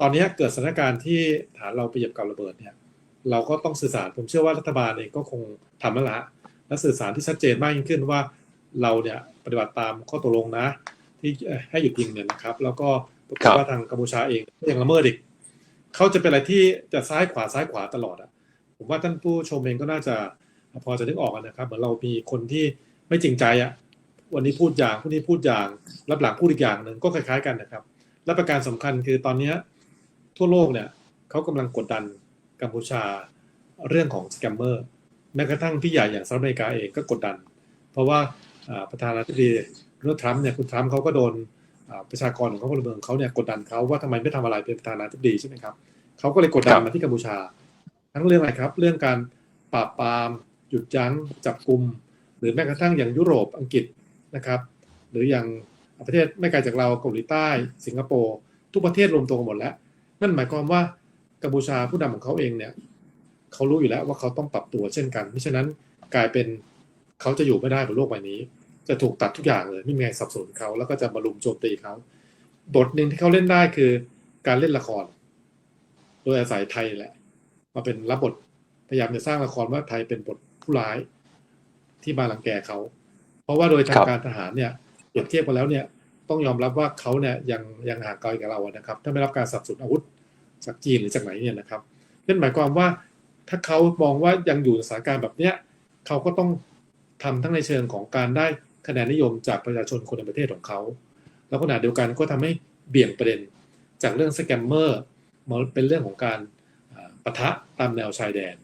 ตอนนี้เกิดสถานการณ์ที่ฐานเราไปเหยียบกับระเบิดเนี่ย เราก็ต้องสื่อสารผมเชื่อว่ารัฐบาลเองก็คงทำแล้วละและสื่อสารที่ชัดเจนมากยิ่งขึ้นว่าเราเนี่ยปฏิบัติตามข้อตกลงนะ ที่ให้หยุดยิงเนี่ยนะครับ แล้วก็ปรากฏว่าทางกัมพูชาเองก็ยังละเมิดอีกเขาจะเป็นอะไรที่จะซ้ายขวาซ้ายขวาตลอดอะผมว่าท่านผู้ชมเองก็น่าจะพอจะนึกออกนะครับเหมือนเรามีคนที่ไม่จริงใจอะวันนี้พูดอย่างพรุ่งนี้พูดอย่างรับหลังพูดอีกอย่างหนึ่งก็คล้ายๆกันนะครับ และประการสำคัญคือตอนนี้ ทั่วโลกเนี่ยเขากำลังกดดันกัมพูชาเรื่องของสแกมเมอร์แม้กระทั่งพี่ใหญ่อย่างสหรัฐอเมริกาเองก็กดดัน เพราะว่าประธานาธิบดีโดนัลด์ทรัมป์เนี่ยคุณทรัมป์เขาก็โดนประชากรของเขาพลเมืองเขาเนี่ยกดดันเขาว่าทำไมไม่ทำอะไรเป็นประธานาธิบดีใช่ไหมครับเขาก็เลยกดดันมาที่กัมพูชา ทั้งเรื่องอะไรครับ เรื่องการปราบปราม หยุดยั้งจับกลุ่มหรือแม้กระทั่งอย่างยุโรปอังกฤษนะครับ หรืออย่างประเทศไม่ไกลจากเราเกาหลีใต้ สิงคโปร์ทุกประเทศรวมตัวกันหมดแล้ว นั่นหมายความว่ากัมพูชาผู้นำของเขาเองเนี่ยเขารู้อยู่แล้วว่าเขาต้องปรับตัวเช่นกันเพราะฉะนั้นกลายเป็นเขาจะอยู่ไม่ได้บนโลกใบนี้ จะถูกตัดทุกอย่างเลยไม่มีใครสับสนเขาแล้วก็จะมาลุมโจมตีเขาบทหนึ่งที่เขาเล่นได้คือการเล่นละคร โดยอาศัยไทยแหละ มาเป็นรับบทพยายามจะสร้างละครว่าไทยเป็นบทผู้ร้ายที่มาลังแกเขา เพราะว่าโดยทางการทหารเนี่ยเปรียบเทียบกันแล้วเนี่ย ต้องยอมรับว่าเขาเนี่ยยังยังห่างไกลกับเรานะครับ ถ้าไม่รับการสนับสนุนอาวุธจากจีนหรือจากไหนเนี่ยนะครับนั่นหมายความว่าถ้าเขามองว่ายังอยู่ในสถานการณ์แบบเนี้ยเขาก็ต้องทำทั้งในเชิงของการได้คะแนนนิยมจากประชาชนคนในประเทศของเขา แล้วขณะเดียวกันก็ทำให้เบี่ยงประเด็นจากเรื่องสแกมเมอร์มาเป็นเรื่องของการปะทะตามแนวชายแดน